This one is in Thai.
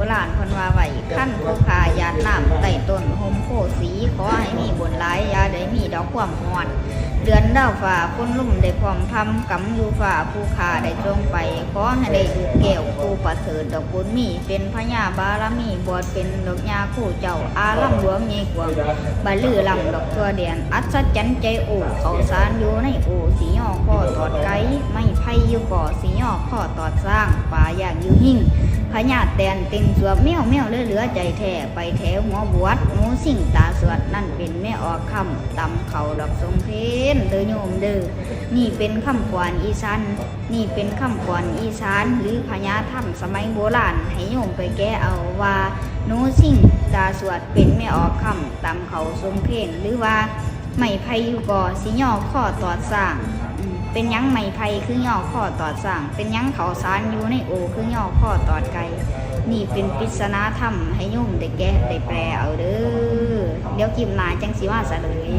โบราณคนว่าไหวขั้นผู้ขายาดน้ำไต่ต้นโฮมโพสีขอให้มีบุญหลายยาได้มีดอกความหอน เดือนดาวฝ่าพ้นลุ่มได้พร้อมพำกำอยู่ฝ่าผู้ขาได้ตรงไป ขอให้ได้ดูแก้วผู้ประเสริฐดอกบุญมีเป็นพญาบารมีบวชเป็นดอกยาคู่เจ้าอาลัมหลวงใหญ่กว่าบาลือลำดอกตัวเดียนอัศจรรย์ใจโอ้เขาสารอยู่ในโอ้สีย่อข้อตอดไกไม่ไพ่อยู่ ก่อสีย่อข้อตอดสร้างป่าอย่างยูหิ่งพญาแตนเต็มสวบแมวแมวเลือเลือใจแท้ไปแถวหัวบวชหนูสิ่งตาสวดนั่นเป็นแม่ออกคำตำเขาดอกทรงเพนเด้อโยมเด้อนี่เป็นคำกวานอีสานนี่เป็นคำกวานอีสานหรือพญาถ้ำสมัยโบราณให้โยมไปแก้เอาว่าหนูสิ่งตาสวดเป็นแม่ออกคำตำเขาทรงเพนหรือว่าไม่ไพอยู่ก่อสิย่อข้อตอดสร้าง เป็นยังไม้ไผ่คือย่อข้อตอดสั่งเป็นยังเขาสารอยู่ในโอคือย่อข้อตอดไก่นี่เป็นปริศนาธรรมให้ยุ่มได้แก้ได้แปลเอาเด้อเดี๋ยวกิมนาจังสิว่าสะเลย